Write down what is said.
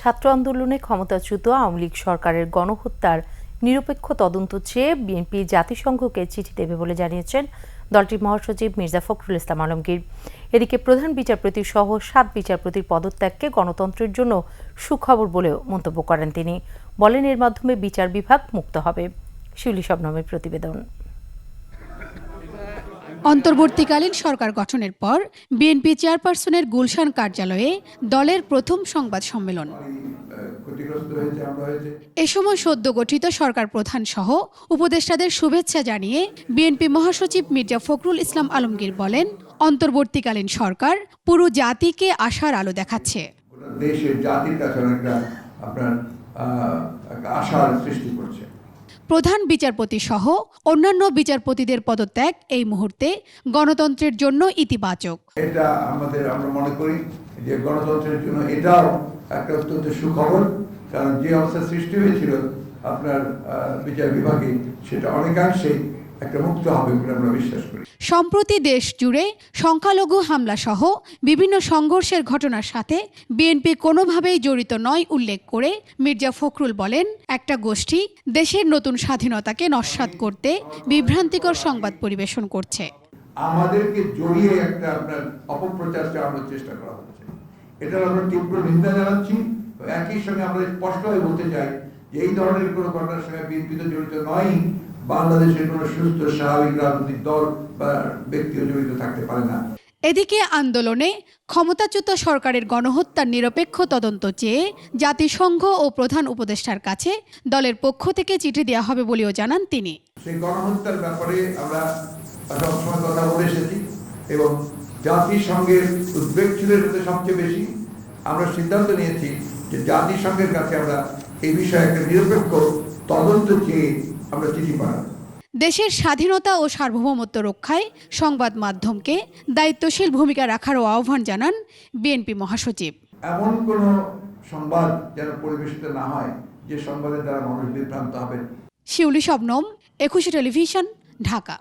ছাত্র আন্দোলনে ক্ষমতাচ্যুত আওয়ামী লীগ সরকারের গণহত্যার নিরপেক্ষ তদন্ত চেয়ে বিএনপি জাতিসংঘকে চিঠি দেবে বলে জানিয়েছেন দলটির মহাসচিব মির্জা ফখরুল ইসলাম আলমগীর। এদিকে প্রধান বিচারপতি সহ সাত বিচারপতির পদত্যাগকে গণতন্ত্রের জন্য সুখবর বলেও মন্তব্য করেন তিনি। বলেন, এর মাধ্যমে বিচার বিভাগ মুক্ত হবে। শিউলি শবনমের প্রতিবেদন। অন্তর্বর্তীকালীন সরকার গঠনের পর বিএনপি চেয়ারপারসনের গুলশান কার্যালয়ে দলের প্রথম সংবাদ সম্মেলন। এ সময় সদ্য গঠিত সরকার প্রধান সহ উপদেষ্টাদের শুভেচ্ছা জানিয়ে বিএনপি মহাসচিব মির্জা ফখরুল ইসলাম আলমগীর বলেন, অন্তর্বর্তীকালীন সরকার পুরো জাতিকে আশার আলো দেখাচ্ছে। দেশের জাতির কাছে অনেকটা আপনার আশার সৃষ্টি প্রধান বিচারপতি সহ অন্যান্য বিচারপতিদের পদত্যাগ এই মুহূর্তে গণতন্ত্রের জন্য ইতিবাচক। এটা আমাদের, আমরা মনে করি যে গণতন্ত্রের জন্য এটাও একটা অত্যন্ত সুখবর, কারণ যে অবস্থা সৃষ্টি হয়েছিল আপনার বিচার বিভাগে সেটা অনেকাংশেই সম্প্রতি দেশ জুড়ে সংখ্যালঘু হামলা সহ বিভিন্ন সংঘর্ষের ঘটনার সাথে বিএনপি কোনোভাবেই জড়িত নয় উল্লেখ করে মির্জা ফখরুল বলেন একটা গোষ্ঠী দেশের নতুন স্বাধীনতাকে নস্বাত করতে বিভ্রান্তিকর সংবাদ পরিবেশন করছে। আমাদেরকে জড়িয়ে একটা আপনার অপপ্রচার চালানোর চেষ্টা করা হচ্ছে। এটার আমরা তীব্র নিন্দা জানাচ্ছি। একই সঙ্গে আমরা স্পষ্টভাবে বলতে চাই যে এই ধরনের কোনো ঘটনার সঙ্গে বিএনপি তো জড়িত নয় বাংলাদেশের কোনো সুস্থ স্বাভাবিক রাজনৈতিক দল বা ব্যক্তিও জড়িত থাকতে পারে না। এদিকে আন্দোলনে ক্ষমতাচ্যুত সরকারের গণহত্যার নিরপেক্ষ তদন্ত চেয়ে জাতিসংঘ ও প্রধান উপদেষ্টার কাছে দলের পক্ষ থেকে চিঠি দেওয়া হবে বলেও জানান তিনি। সেই গণহত্যার ব্যাপারে আমরা সবসময় কথা বলে এসেছি এবং জাতিসংঘের উদ্বেগ ছিল এটাতে সবচেয়ে বেশি আমরা সিদ্ধান্ত নিয়েছি যে জাতিসংঘের কাছে আমরা এই বিষয়ে একটা নিরপেক্ষ তদন্ত চেয়ে আমরা চিঠি পাঠাবো দেশের স্বাধীনতা ও সার্বভৌমত্ব রক্ষায় সংবাদ মাধ্যমকে দায়িত্বশীল ভূমিকা রাখারও আহ্বান জানান বিএনপি মহাসচিব। এমন কোন সংবাদ যেন পরিবেশিত না হয় যে সংবাদের দ্বারা মানুষ বিভ্রান্ত হবে? শিউলি শবনম একুশে টেলিভিশন ঢাকা।